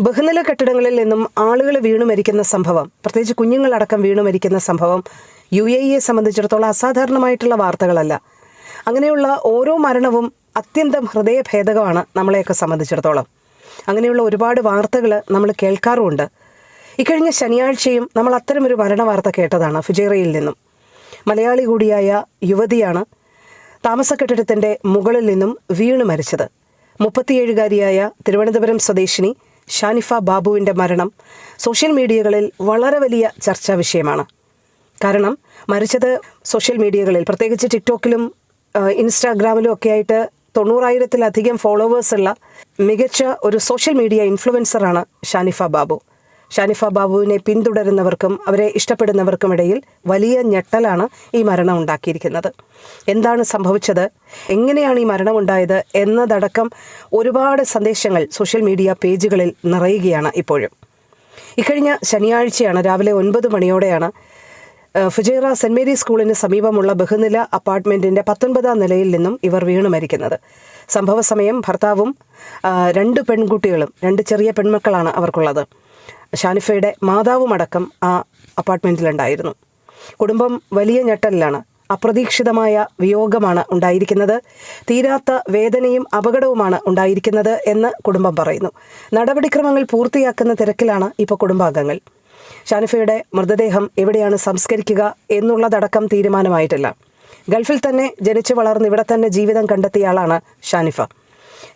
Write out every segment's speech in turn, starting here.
ബഹുനില കെട്ടിടങ്ങളിൽ നിന്നും ആളുകൾ വീണു മരിക്കുന്ന സംഭവം പ്രത്യേകിച്ച് കുഞ്ഞുങ്ങളടക്കം വീണു മരിക്കുന്ന സംഭവം യു എ ഇയെ സംബന്ധിച്ചിടത്തോളം അസാധാരണമായിട്ടുള്ള വാർത്തകളല്ല. അങ്ങനെയുള്ള ഓരോ മരണവും അത്യന്തം ഹൃദയഭേദകമാണ് നമ്മളെയൊക്കെ സംബന്ധിച്ചിടത്തോളം. അങ്ങനെയുള്ള ഒരുപാട് വാർത്തകൾ നമ്മൾ കേൾക്കാറുമുണ്ട്. ഇക്കഴിഞ്ഞ ശനിയാഴ്ചയും നമ്മൾ അത്തരമൊരു മരണ വാർത്ത കേട്ടതാണ് ഫുജേറയിൽ നിന്നും. മലയാളി കൂടിയായ യുവതിയാണ് താമസ കെട്ടിടത്തിന്റെ മുകളിൽ നിന്നും വീണു മരിച്ചത്. മുപ്പത്തിയേഴുകാരിയായ തിരുവനന്തപുരം സ്വദേശിനി ഷാനിഫ ബാബുവിന്റെ മരണം സോഷ്യൽ മീഡിയകളിൽ വളരെ വലിയ ചർച്ചാ വിഷയമാണ്. കാരണം മരിച്ചത് സോഷ്യൽ മീഡിയകളിൽ പ്രത്യേകിച്ച് ടിക്ടോക്കിലും ഇൻസ്റ്റാഗ്രാമിലും ഒക്കെ ആയിട്ട് തൊണ്ണൂറായിരത്തിലധികം ഫോളോവേഴ്സുള്ള മികച്ച ഒരു സോഷ്യൽ മീഡിയ ഇൻഫ്ലുവൻസറാണ് ഷാനിഫ ബാബു. ഷാനിഫ ബാബുവിനെ പിന്തുടരുന്നവർക്കും അവരെ ഇഷ്ടപ്പെടുന്നവർക്കും ഇടയിൽ വലിയ ഞെട്ടലാണ് ഈ മരണം ഉണ്ടാക്കിയിരിക്കുന്നത്. എന്താണ് സംഭവിച്ചത്? എങ്ങനെയാണ് ഈ മരണം ഉണ്ടായത് എന്നതടക്കം ഒരുപാട് സന്ദേശങ്ങൾ സോഷ്യൽ മീഡിയ പേജുകളിൽ നിറയുകയാണ് ഇപ്പോഴും. ഇക്കഴിഞ്ഞ ശനിയാഴ്ചയാണ് രാവിലെ ഒൻപത് മണിയോടെയാണ് ഫുജൈറ സെന്റ് മേരീസ് സ്കൂളിന് സമീപമുള്ള ബഹുനില അപ്പാർട്ട്മെന്റിന്റെ പത്തൊൻപതാം നിലയിൽ നിന്നും ഇവർ വീണു മരിക്കുന്നത്. സംഭവ സമയം ഭർത്താവും രണ്ട് പെൺകുട്ടികളും രണ്ട് ചെറിയ പെൺമക്കളാണ് അവർക്കുള്ളത്. ഷാനിഫയുടെ മാതാവുമടക്കം ആ അപ്പാർട്ട്മെന്റിലുണ്ടായിരുന്നു കുടുംബം വലിയ ഞെട്ടലിലാണ്. അപ്രതീക്ഷിതമായ വിയോഗമാണ് ഉണ്ടായിരിക്കുന്നത്. തീരാത്ത വേദനയും അപകടവുമാണ് ഉണ്ടായിരിക്കുന്നത് എന്ന് കുടുംബം പറയുന്നു. നടപടിക്രമങ്ങൾ പൂർത്തിയാക്കുന്ന തിരക്കിലാണ് ഇപ്പോൾ കുടുംബാംഗങ്ങൾ. ഷാനിഫയുടെ മൃതദേഹം എവിടെയാണ് സംസ്കരിക്കുക എന്നുള്ളതടക്കം തീരുമാനമായിട്ടില്ല. ഗൾഫിൽ തന്നെ ജനിച്ചു വളർന്ന് ഇവിടെ തന്നെ ജീവിതം കണ്ടെത്തിയ ആളാണ് ഷാനിഫ.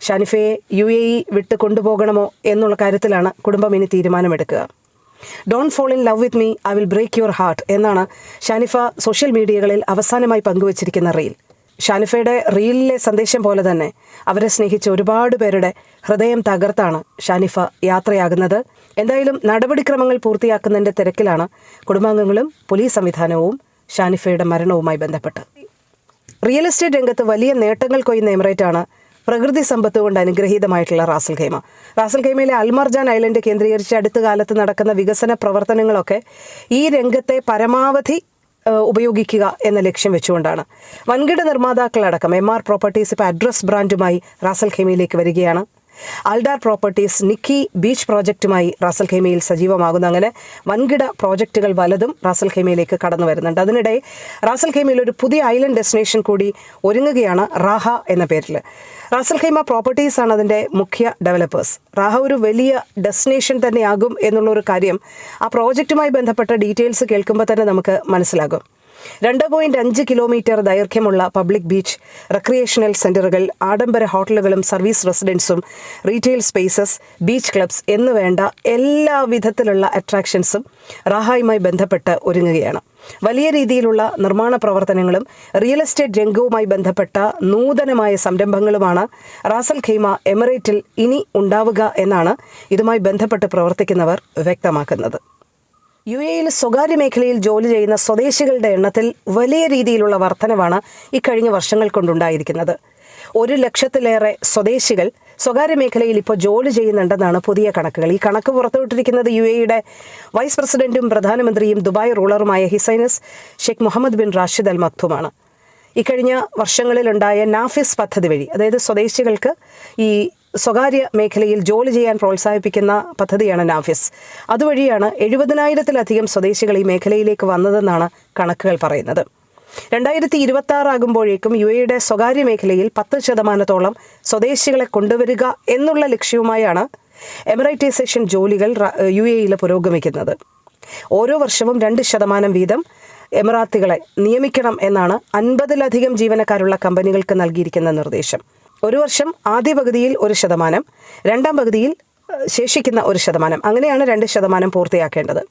ഷാനിഫയെ യു എ ഇ വിട്ട് കൊണ്ടുപോകണമോ എന്നുള്ള കാര്യത്തിലാണ് കുടുംബം ഇനി തീരുമാനമെടുക്കുക. Don't fall in love with me I will break your heart എന്നാണ് ഷാനിഫ സോഷ്യൽ മീഡിയകളിൽ അവസാനമായി പങ്കുവച്ചിരിക്കുന്ന റീൽ. ഷാനിഫയുടെ റീലിലെ സന്ദേശം പോലെ തന്നെ അവരെ സ്നേഹിച്ച ഒരുപാട് പേരുടെ ഹൃദയം തകർത്താണ് ഷാനിഫ യാത്രയാകുന്നത്. എന്തായാലും നടപടിക്രമങ്ങൾ പൂർത്തിയാക്കുന്നതിന്റെ തിരക്കിലാണ് കുടുംബാംഗങ്ങളും പോലീസ് സംവിധാനവും ഷാനിഫയുടെ മരണവുമായി ബന്ധപ്പെട്ട്. റിയൽ എസ്റ്റേറ്റ് രംഗത്ത് വലിയ നേട്ടങ്ങൾ കൊയ്യുന്ന എമിറേറ്റാണ് പ്രകൃതി സമ്പത്ത് കൊണ്ട് അനുഗ്രഹീതമായിട്ടുള്ള റാസൽ ഖൈമ. റാസൽ ഖൈമയിലെ അൽമർജാൻ ഐലൻഡ് കേന്ദ്രീകരിച്ച് അടുത്ത കാലത്ത് നടക്കുന്ന വികസന പ്രവർത്തനങ്ങളൊക്കെ ഈ രംഗത്തെ പരമാവധി ഉപയോഗിക്കുക എന്ന ലക്ഷ്യം വെച്ചുകൊണ്ടാണ്. വൻകിട നിർമ്മാതാക്കളടക്കം എം ആർ പ്രോപ്പർട്ടീസ് ഇപ്പോൾ അഡ്രസ് ബ്രാൻഡുമായി റാസൽ ഖൈമയിലേക്ക് വരികയാണ്. അൽഡാർ പ്രോപ്പർട്ടീസ് നിക്കി ബീച്ച് പ്രോജക്റ്റുമായി റാസൽ ഖൈമയിൽ സജീവമാകുന്നു. അങ്ങനെ വൻകിട പ്രോജക്റ്റുകൾ വലതും റാസൽ ഖൈമയിലേക്ക് കടന്നു വരുന്നുണ്ട്. അതിനിടെ റാസൽ ഖൈമയിൽ ഒരു പുതിയ ഐലൻഡ് ഡെസ്റ്റിനേഷൻ കൂടി ഒരുങ്ങുകയാണ് റാഹ എന്ന പേരിൽ. റാസൽ ഖൈമ പ്രോപ്പർട്ടീസ് ആണ് അതിന്റെ മുഖ്യ ഡെവലപ്പേഴ്സ് റാഹ ഒരു വലിയ ഡെസ്റ്റിനേഷൻ തന്നെയാകും എന്നുള്ള ഒരു കാര്യം ആ പ്രോജക്റ്റുമായി ബന്ധപ്പെട്ട ഡീറ്റെയിൽസ് കേൾക്കുമ്പോൾ തന്നെ നമുക്ക് മനസ്സിലാകും. രണ്ട് പോയിന്റ് അഞ്ച് കിലോമീറ്റർ ദൈർഘ്യമുള്ള പബ്ലിക് ബീച്ച് റെക്രിയേഷണൽ സെന്ററുകൾ ആഡംബര ഹോട്ടലുകളും സർവീസ് റെസിഡൻസും റീറ്റെയിൽ സ്പേസസ് ബീച്ച് ക്ലബ്സ് എന്നുവേണ്ട എല്ലാ വിധത്തിലുള്ള അട്രാക്ഷൻസും റാഹായുമായി ബന്ധപ്പെട്ട് ഒരുങ്ങുകയാണ്. വലിയ രീതിയിലുള്ള നിർമ്മാണ പ്രവർത്തനങ്ങളും റിയൽ എസ്റ്റേറ്റ് രംഗവുമായി ബന്ധപ്പെട്ട നൂതനമായ സംരംഭങ്ങളുമാണ് റാസൽ ഖൈമ എമിറേറ്റിൽ ഇനി ഉണ്ടാവുക എന്നാണ് ഇതുമായി ബന്ധപ്പെട്ട് പ്രവർത്തിക്കുന്നവർ വ്യക്തമാക്കുന്നത്. യു എയിൽ സ്വകാര്യ മേഖലയിൽ ജോലി ചെയ്യുന്ന സ്വദേശികളുടെ എണ്ണത്തിൽ വലിയ രീതിയിലുള്ള വർധനവാണ് ഇക്കഴിഞ്ഞ വർഷങ്ങൾ കൊണ്ടുണ്ടായിരിക്കുന്നത്. ഒരു ലക്ഷത്തിലേറെ സ്വദേശികൾ സ്വകാര്യ മേഖലയിൽ ഇപ്പോൾ ജോലി ചെയ്യുന്നുണ്ടെന്നാണ് പുതിയ കണക്കുകൾ. ഈ കണക്ക് പുറത്തുവിട്ടിരിക്കുന്നത് യു എയുടെ വൈസ് പ്രസിഡന്റും പ്രധാനമന്ത്രിയും Dubai റൂളറുമായ His Highness Sheikh Mohammed bin Rashid al മക്തുമാണ് ഇക്കഴിഞ്ഞ വർഷങ്ങളിലുണ്ടായ നാഫിസ് പദ്ധതി വഴി അതായത് സ്വദേശികൾക്ക് ഈ സ്വകാര്യ മേഖലയിൽ ജോലി ചെയ്യാൻ പ്രോത്സാഹിപ്പിക്കുന്ന പദ്ധതിയാണ് നാഫിസ്. അതുവഴിയാണ് എഴുപതിനായിരത്തിലധികം സ്വദേശികൾ ഈ മേഖലയിലേക്ക് വന്നതെന്നാണ് കണക്കുകൾ പറയുന്നത്. രണ്ടായിരത്തി ഇരുപത്തി ആറാകുമ്പോഴേക്കും യു എയുടെ സ്വകാര്യ മേഖലയിൽ പത്ത് ശതമാനത്തോളം സ്വദേശികളെ കൊണ്ടുവരിക എന്നുള്ള ലക്ഷ്യവുമായാണ് എമറൈറ്റൈസേഷൻ ജോലികൾ യു എയിൽ പുരോഗമിക്കുന്നത്. ഓരോ വർഷവും രണ്ട് ശതമാനം വീതം എമിറാത്തികളെ നിയമിക്കണം എന്നാണ് അൻപതിലധികം ജീവനക്കാരുള്ള കമ്പനികൾക്ക് നൽകിയിരിക്കുന്ന നിർദ്ദേശം. ഒരു വർഷം ആദ്യ പകുതിയിൽ ഒരു ശതമാനം രണ്ടാം പകുതിയിൽ ശേഷിക്കുന്ന ഒരു ശതമാനം. അങ്ങനെയാണ് രണ്ട് ശതമാനം പൂർത്തിയാക്കേണ്ടത്.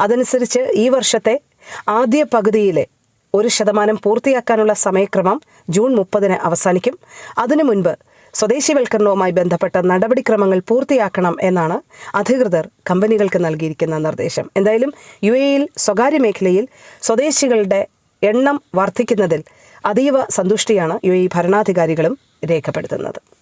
അതനുസരിച്ച് ഈ വർഷത്തെ ആദ്യ പകുതിയിലെ ഒരു ശതമാനം പൂർത്തിയാക്കാനുള്ള സമയക്രമം ജൂൺ മുപ്പതിന് അവസാനിക്കും. അതിനു മുൻപ് സ്വദേശിവൽക്കരണവുമായി ബന്ധപ്പെട്ട നടപടിക്രമങ്ങൾ പൂർത്തിയാക്കണം എന്നാണ് അധികൃതർ കമ്പനികൾക്ക് നൽകിയിരിക്കുന്ന നിർദ്ദേശം. എന്തായാലും യു എയിൽ സ്വകാര്യ മേഖലയിൽ സ്വദേശികളുടെ എണ്ണം വർദ്ധിക്കുന്നതിൽ അതീവ സന്തുഷ്ടിയാണ് യു എ ഭരണാധികാരികളും രേഖപ്പെടുത്തുന്നത്.